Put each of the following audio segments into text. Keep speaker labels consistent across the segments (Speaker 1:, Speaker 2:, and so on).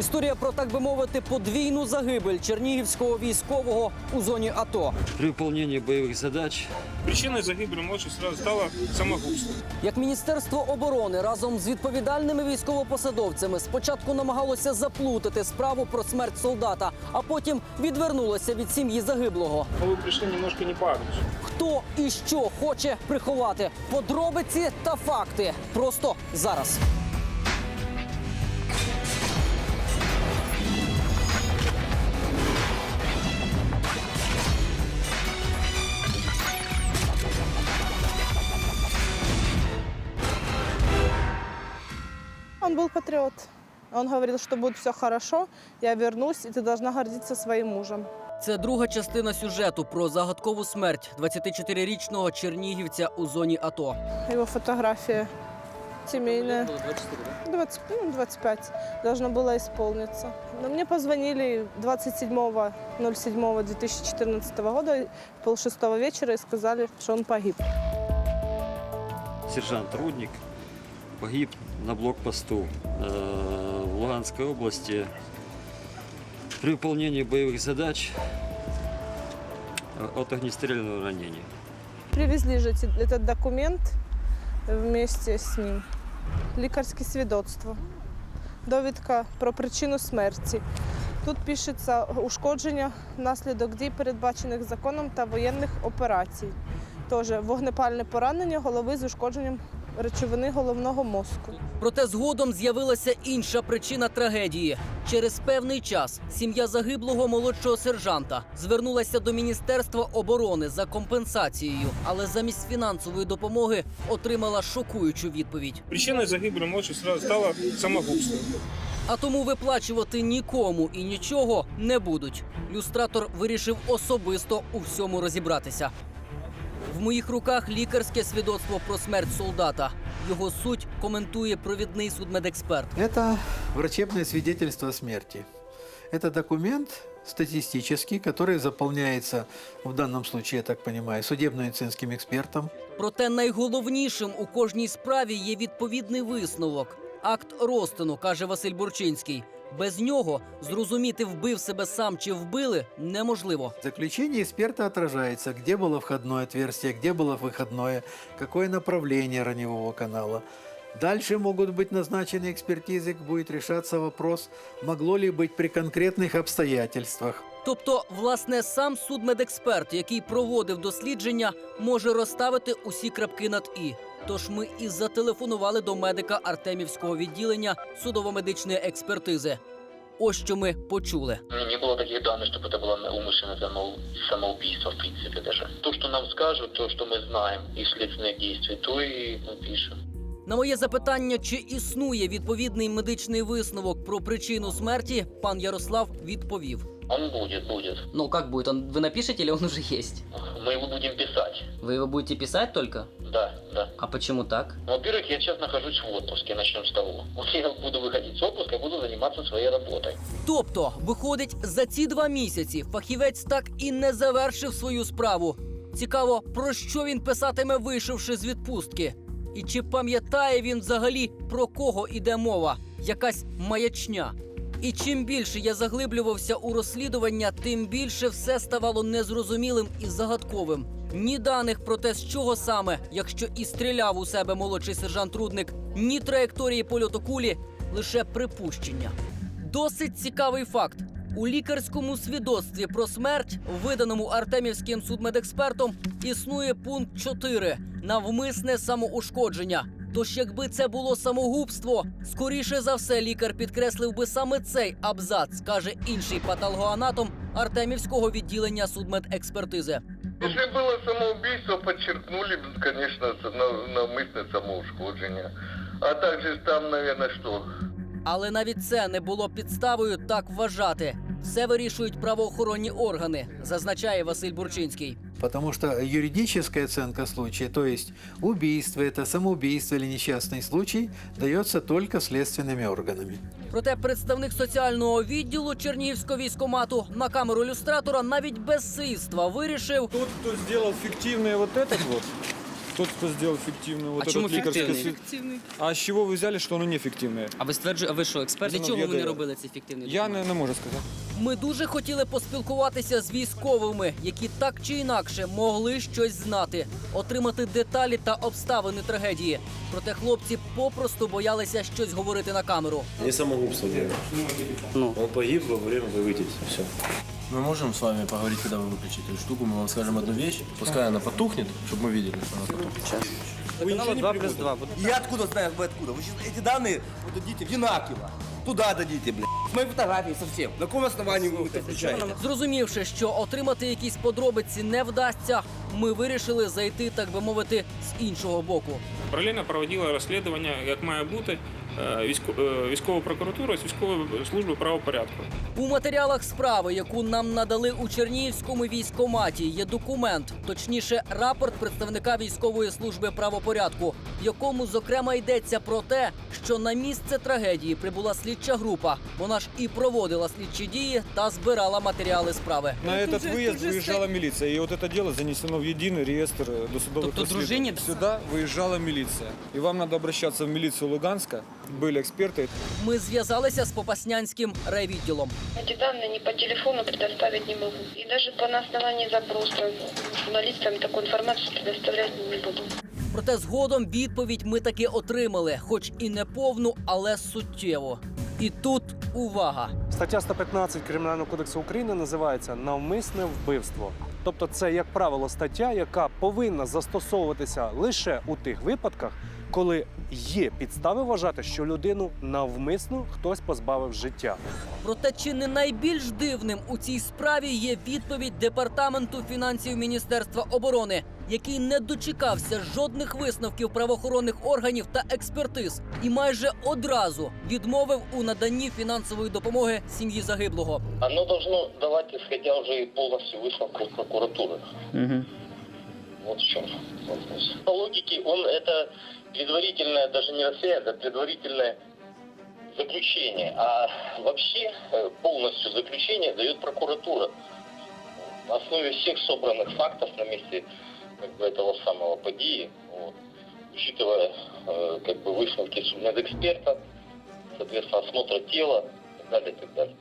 Speaker 1: Історія про так би мовити подвійну загибель чернігівського військового у зоні АТО.
Speaker 2: При выполнении боевых задач
Speaker 3: Причиной загибели младшей сразу стало самогубство.
Speaker 1: Як Міністерство оборони разом з відповідальними військовопосадовцями спочатку намагалося заплутати справу про смерть солдата, а потім відвернулося від сім'ї загиблого.
Speaker 3: Но вы пришли немножко не по адресу.
Speaker 1: Хто і що хоче приховати? Подробиці та факти. Просто зараз.
Speaker 4: Он был патриот. Он говорил, что будет все хорошо, я вернусь, и ты должна гордиться своим мужем.
Speaker 1: Це друга частина сюжету про загадкову смерть 24-річного чернігівця у зоні АТО.
Speaker 4: Его фотография семейная. 20, ну, 25 должно было исполниться. Но мне позвонили 27.07.2014 года, полшестого вечера, и сказали, что он погиб.
Speaker 2: сержант Рудник погиб на блокпосту э, в Луганской области при выполнении боевых задач э, от огнестрельного ранения.
Speaker 4: Привезли же эти- этот документ вместе з ним. Лікарське свідоцтво. Довідка про причину смерті. Тут пишеться ушкодження внаслідок дій, передбачених законом та воєнних операцій. Теж вогнепальне поранення голови з ушкодженням речовини головного мозку.
Speaker 1: Проте згодом з'явилася інша причина трагедії. Через певний час сім'я загиблого молодшого сержанта звернулася до Міністерства оборони за компенсацією, але замість фінансової допомоги отримала шокуючу відповідь.
Speaker 3: Причиной загибели младшей сразу стало самогубство.
Speaker 1: А тому виплачувати нікому і нічого не будуть. Люстратор вирішив особисто у всьому розібратися. В моїх руках лікарське свідоцтво про смерть солдата. Його суть коментує провідний судмедексперт.
Speaker 5: Это врачебное свидетельство о смерти. Это документ статистический, который заполняется, в данном случае, я так понимаю, судебно-медицинским экспертом.
Speaker 1: Проте найголовнішим у кожній справі є відповідний висновок. Акт розтину, каже Василь Бурчинський. Без нього зрозуміти, вбив себе сам чи вбили, неможливо.
Speaker 5: В заключении эксперта отражается, где было входное отверстие, где было выходное, какое направление раневого канала. Дальше могут быть назначены экспертизы, будет решаться вопрос, могло ли быть при конкретных обстоятельствах.
Speaker 1: Тобто, власне, сам судмедексперт, який проводив дослідження, може розставити усі крапки над і. Тож ми і зателефонували до медика Артемівського відділення судово-медичної експертизи. Ось що ми почули.
Speaker 6: Ну, Не было таких данных, чтобы это было умышленное само- самоубийство, в принципе, даже. То, что нам скажут, то, что мы знаем из следственных действий, то и напишем.
Speaker 1: На моє запитання, чи існує відповідний медичний висновок про причину смерті, пан Ярослав відповів:
Speaker 6: Он будет, будет.
Speaker 1: Ну как будет? Он вы напишете или он уже есть?
Speaker 6: Мы его будем писать.
Speaker 1: Вы его будете писать только?
Speaker 6: Да, да.
Speaker 1: А почему так?
Speaker 6: Ну, Во-первых, я сейчас нахожусь в отпуске, начнем с того. Вот я буду выходить с отпуска, буду заниматься своей работой.
Speaker 1: Тобто, виходить, за ці два місяці фахівець так і не завершив свою справу. Цікаво, про що він писатиме, вийшовши з відпустки. І чи пам'ятає він взагалі про кого іде мова? Якась маячня. І чим більше я заглиблювався у розслідування, тим більше все ставало незрозумілим і загадковим. Ні даних про те, з чого саме, якщо і стріляв у себе молодший сержант Рудник, ні траєкторії польоту кулі, лише припущення. Досить цікавий факт. У лікарському свідоцтві про смерть, виданому Артемівським судмедекспертом, існує пункт 4 – навмисне самоушкодження. Тож, якби це було самогубство, скоріше за все лікар підкреслив би саме цей абзац, каже інший патологоанатом Артемівського відділення судмедекспертизи.
Speaker 7: Если было самоубийство, подчеркнули, бы, конечно, на- навмысное самоушкоджение. А также там, наверное, что?
Speaker 1: Але навіть це не було підставою так вважати. Все вирішують правоохоронні органи, зазначає Василь Бурчинський.
Speaker 5: Потому что юридическая оценка случая, то есть убийство, это самоубийство или несчастный случай, дается только следственными органами.
Speaker 1: Проте представник соціального відділу Чернігівського військомату на камеру ілюстратора навіть без слідства вирішив,
Speaker 8: Тот, кто сделал фиктивный вот этот вот, Тот, кто сделал фиктивную вот
Speaker 1: А чему
Speaker 8: этот лекарский
Speaker 1: фиктивный?
Speaker 8: свид- А с чего вы взяли, что оно не фиктивное?
Speaker 1: А ви стверджуєте, а ви що, експерт? Для
Speaker 8: Ну,
Speaker 1: чого
Speaker 8: я
Speaker 1: вони
Speaker 8: даю.
Speaker 1: робили цей фіктивний
Speaker 8: Я
Speaker 1: документ?
Speaker 8: не, не можу сказати.
Speaker 1: Ми дуже хотіли поспілкуватися з військовими, які так чи інакше могли щось знати, отримати деталі та обставини трагедії. Проте хлопці попросту боялися щось говорити на камеру.
Speaker 9: Не самогубство делал.
Speaker 1: Ну.
Speaker 9: Он погиб во время боевых действий. Все.
Speaker 10: Мы можем с вами поговорить, когда вы выключите эту штуку, мы вам скажем одну вещь, пускай она потухнет, чтобы мы видели, что она потухнет.
Speaker 8: Вы 2 плюс 2.
Speaker 11: Я откуда знаю, вы откуда? Вы сейчас эти данные вы дадите в Янакиево. Туда дадите, блядь. С моей фотографией совсем. На каком основании вы это включаете?
Speaker 1: Зрозумівши, що отримати якісь подробиці не вдасться, ми вирішили зайти, так би мовити, з іншого боку.
Speaker 3: Паралельно проводила розслідування, як має бути е, військо- е, військова прокуратура з військової служби правопорядку.
Speaker 1: У матеріалах справи, яку нам надали у Чернігівському військкоматі, є документ, точніше, рапорт представника військової служби правопорядку, в якому зокрема йдеться про те, що на місце трагедії прибула слідча група. Вона ж і проводила слідчі дії та збирала матеріали справи.
Speaker 8: На
Speaker 4: Ну,
Speaker 8: этот
Speaker 4: тут же-
Speaker 8: выезд
Speaker 4: тут же
Speaker 8: выезжала милиция, и вот это дело занесено в единый реестр э, досудовых
Speaker 1: Тобто
Speaker 8: расследований.
Speaker 1: дружині-
Speaker 8: Сюда выезжала милиция. И вам надо обращаться в милицию Луганска. Были эксперты.
Speaker 1: Ми зв'язалися з Попаснянським райвідділом.
Speaker 12: Эти данные ни по телефону предоставить не могу. И даже по на основании запроса журналистам такую информацию предоставлять не буду.
Speaker 1: Проте згодом відповідь ми таки отримали, хоч і не повну, але суттєву. І тут увага.
Speaker 13: Стаття 115 Кримінального кодексу України називається навмисне вбивство. Тобто, це, як правило, стаття, яка повинна застосовуватися лише у тих випадках, коли є підстави вважати, що людину навмисно хтось позбавив життя.
Speaker 1: Проте чи не найбільш дивним у цій справі є відповідь департаменту фінансів Міністерства оборони, який не дочекався жодних висновків правоохоронних органів та експертиз, і майже одразу відмовив у наданні фінансової допомоги сім'ї загиблого.
Speaker 6: Оно должно давать, исходя уже и полностью высновку прокуратуры. Вот в чем вопрос. По логике, он это предварительное, даже не расследование, это предварительное заключение. А вообще э, полностью заключение дает прокуратура. На основе всех собранных фактов на месте как бы, этого самого подии, вот, учитывая э, как бы выставки судмедэксперта, соответственно, осмотра тела и так далее, и так далее.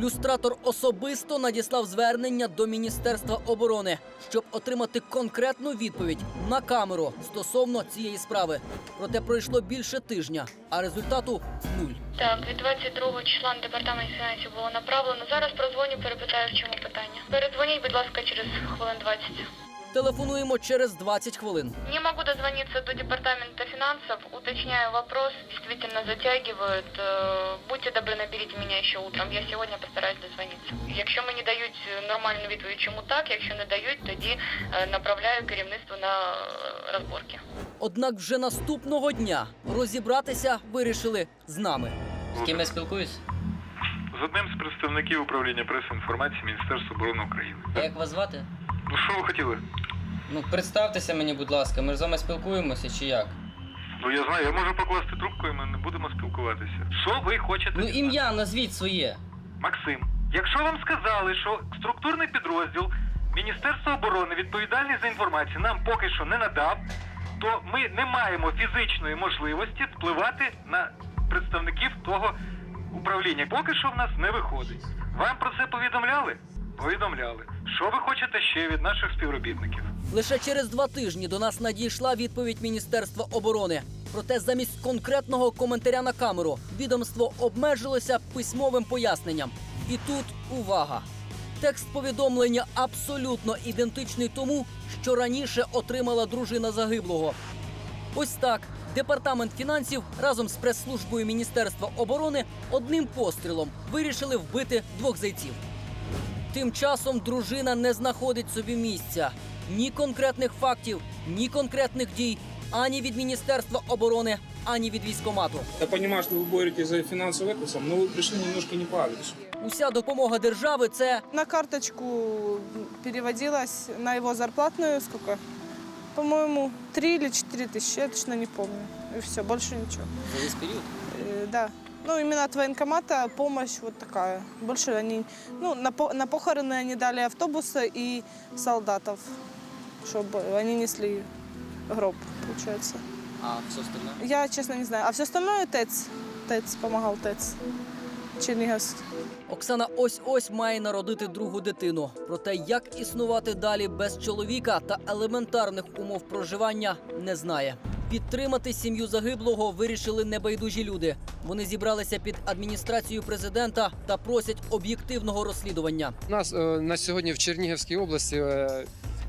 Speaker 1: Люстратор особисто надіслав звернення до Міністерства оборони, щоб отримати конкретну відповідь на камеру стосовно цієї справи. Проте пройшло більше тижня, а результату нуль.
Speaker 12: Так, від 22 числа на департамент фінансів було направлено. Зараз прозвоню, перепитаю, в чому питання. Передзвоніть, будь ласка, через хвилин 20.
Speaker 1: Телефонуємо через 20 хвилин.
Speaker 12: Не могу дозвониться до департамента финансов. Уточняю вопрос. Действительно затягивают. Э, Будьте добры, наберите меня еще утром. Я сегодня постараюсь дозвониться. Якщо мені дають е, нормальну відповідь, чому так, якщо не дають, тоді е, направляю керівництво на розборки.
Speaker 1: Однак вже наступного дня розібратися вирішили з нами. З ким я спілкуюсь?
Speaker 3: З одним з представників управління преси-інформації Міністерства оборони України.
Speaker 1: Як вас звати?
Speaker 3: Ну що ви хотіли?
Speaker 1: Ну представтеся мені, будь ласка, ми ж з вами спілкуємося чи як?
Speaker 3: Ну я знаю, я можу покласти трубку і ми не будемо спілкуватися. Що ви хочете?
Speaker 1: Ну ім'я назвіть своє.
Speaker 3: Максим, якщо вам сказали, що структурний підрозділ Міністерства оборони відповідальний за інформацію нам поки що не надав, то ми не маємо фізичної можливості впливати на представників того управління. Поки що в нас не виходить. Вам про це повідомляли? Повідомляли. Що ви хочете ще від наших співробітників?
Speaker 1: Лише через два тижні до нас надійшла відповідь Міністерства оборони. Проте замість конкретного коментаря на камеру відомство обмежилося письмовим поясненням. І тут увага! Текст повідомлення абсолютно ідентичний тому, що раніше отримала дружина загиблого. Ось так. Департамент фінансів разом з прес-службою Міністерства оборони одним пострілом вирішили вбити двох зайців. Тим часом дружина не знаходить собі місця. Ні конкретних фактів, ні конкретних дій ані від Міністерства оборони, ані від військомату.
Speaker 3: Я понимаю, что вы боретесь за финансовый это сам, но вы пришли немножко не по адресу.
Speaker 1: Уся допомога держави це
Speaker 4: На карточку переводилась на его зарплатную, сколько? По-моему, 3 или 4 тысячи, я точно не помню. И все, больше ничего.
Speaker 1: за весь період.
Speaker 4: Э, да. Ну, именно от военкомата помощь вот такая. Больше они... Ну, на, по- на похороны они дали автобусы и солдатов, чтобы они несли гроб, получается.
Speaker 1: А все остальне?
Speaker 4: Я, честно, не знаю. А все остальное ТЭЦ. ТЭЦ, помогал ТЭЦ. Черниговск.
Speaker 1: Оксана ось ось має народити другу дитину. Проте як існувати далі без чоловіка та елементарних умов проживання не знає. Підтримати сім'ю загиблого вирішили небайдужі люди. Вони зібралися під адміністрацією президента та просять об'єктивного розслідування.
Speaker 14: У нас е, на сьогодні в Чернігівській області, е,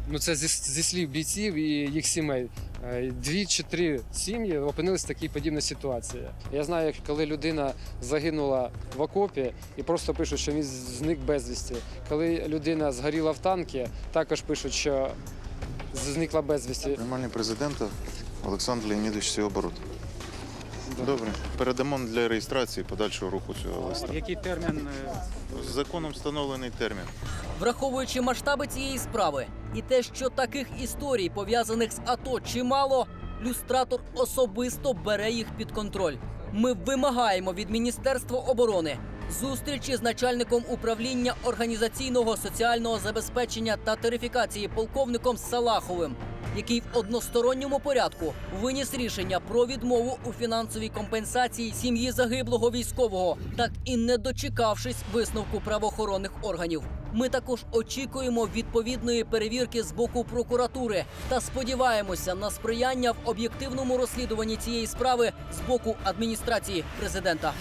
Speaker 14: ну це зі, зі слів бійців і їх сімей. е, Дві чи три сім'ї опинилися в такій подібній ситуації. Я знаю, коли людина загинула в окопі і просто пишуть, що він зник безвісті. Коли людина згоріла в танкі, також пишуть, що зникла безвісті.
Speaker 15: Приймальний президента Олександр Леонідович Сіоборот. Добре. Передамо для реєстрації подальшого руху цього листа.
Speaker 8: Який термін?
Speaker 15: Законом встановлений термін.
Speaker 1: Враховуючи масштаби цієї справи і те, що таких історій пов'язаних з АТО чимало, люстратор особисто бере їх під контроль. Ми вимагаємо від Міністерства оборони зустрічі з начальником управління організаційного соціального забезпечення та тарифікації полковником Салаховим, який в односторонньому порядку виніс рішення про відмову у фінансовій компенсації сім'ї загиблого військового, так і не дочекавшись висновку правоохоронних органів. Ми також очікуємо відповідної перевірки з боку прокуратури та сподіваємося на сприяння в об'єктивному розслідуванні цієї справи з боку адміністрації президента.